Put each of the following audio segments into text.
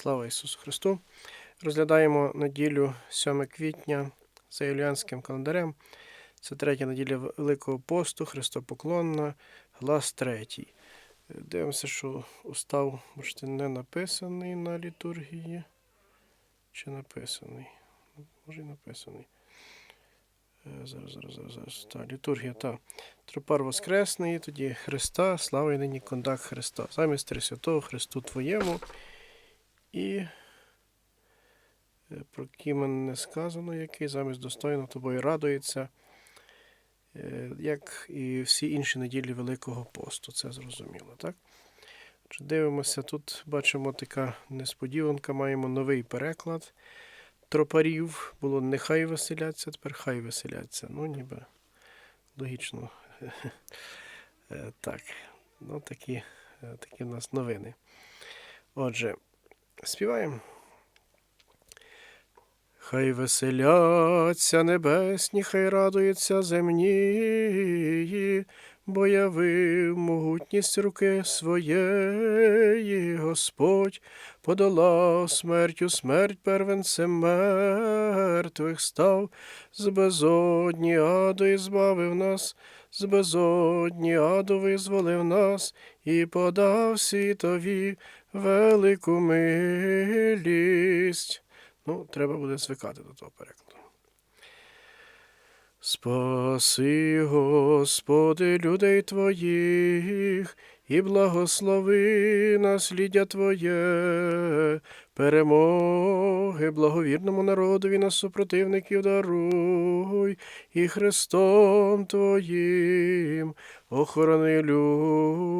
Слава Ісусу Христу! Розглядаємо неділю 7 квітня за юліанським календарем. Це третя неділя Великого посту, Христопоклонна, глас третій. Дивимося, що устав, бачите, не написаний на літургії. Чи написаний? Може і написаний. Е, Зараз, зараз, зараз, зараз. Та, літургія, та. Тропар Воскресний, тоді Христа, слава і нині кондак Христа. Замість Трисвятого Христу Твоєму. І е, про Кімен не сказано, який замість достойно тобою радується, е, як і всі інші неділі Великого посту. Це зрозуміло, так? Дивимося, тут бачимо така несподіванка, маємо новий переклад тропарів. Було нехай веселяться, тепер хай веселяться. Ну, ніби логічно. Е, Так, ну такі, такі в нас новини. Отже, співаємо. Хай веселяться небесні, хай радуються земні, бо явив могутність руки своєї, Господь подолав смертю смерть первенцем мертвих став, з безодні аду і збавив нас, з безодні аду визволив нас і подав світові велику милість. Ну, треба буде звикати до того перекладу. Спаси, Господи, людей Твоїх, і благослови насліддя Твоє, перемоги благовірному народові на супротивників даруй, і Христом Твоїм охорони люд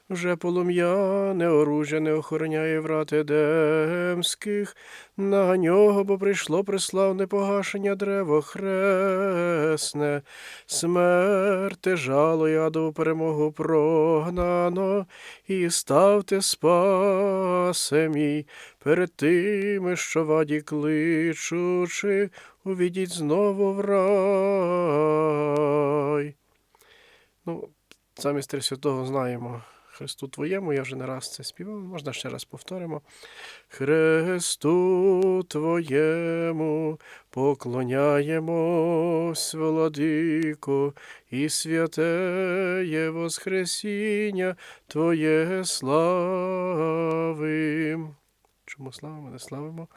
Вже полум'яне оружя не охороняє врат Едемських, на нього, бо прийшло преславне погашення древо хресне, смерти, жало адову перемогу прогнано, і ставте спасе мій перед тими, що ваді кличучи, увідіть знову в рай. Ну, замість Трисвятого знаємо. Христу Твоєму, я вже не раз це співав, можна ще раз повторимо. Христу Твоєму поклоняємось, владико, і святеє Воскресіння Твоє славим. Чому славимо, не славимо?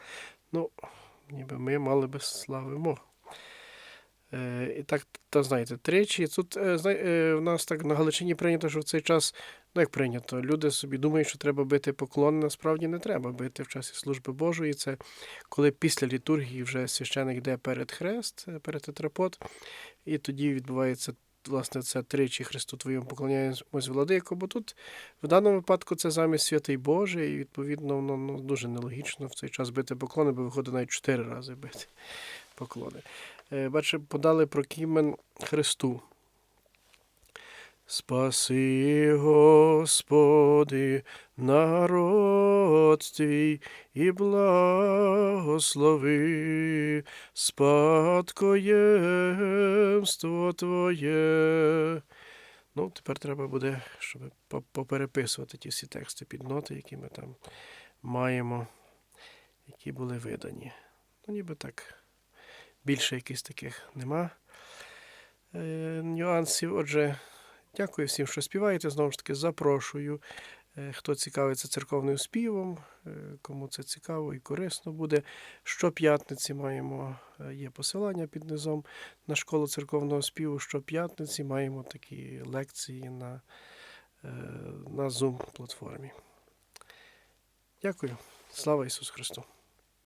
Ну, ніби ми мали би славимо. Е, і так, та знаєте, тричі. Тут е, е, в нас так на Галичині прийнято, що в цей час, ну як прийнято, люди собі думають, що треба бити поклон. Насправді не треба бити в часі служби Божої. Це коли після літургії вже священик йде перед хрест, перед тетрапот, і тоді відбувається. Власне, це тричі Христу Твоєму поклоняємось владико, бо тут в даному випадку це замість святий Божий, і відповідно ну, ну, дуже нелогічно в цей час бити поклони, бо виходить навіть чотири рази бити поклони. Е, Бачите, подали про кімен Христу. Спаси, Господи, народ твій і благослови спадкоємство Твоє. Ну, тепер треба буде, щоб попереписувати ті всі тексти під ноти, які ми там маємо, які були видані. Ну, ніби так. Більше якихось таких нема е, нюансів. Отже, дякую всім, що співаєте. Знову ж таки, запрошую. Е, Хто цікавиться церковним співом, е, кому це цікаво і корисно буде. Щоп'ятниці маємо, є посилання під низом на школу церковного співу. Щоп'ятниці маємо такі лекції на, на Zoom платформі. Дякую. Слава Ісусу Христу!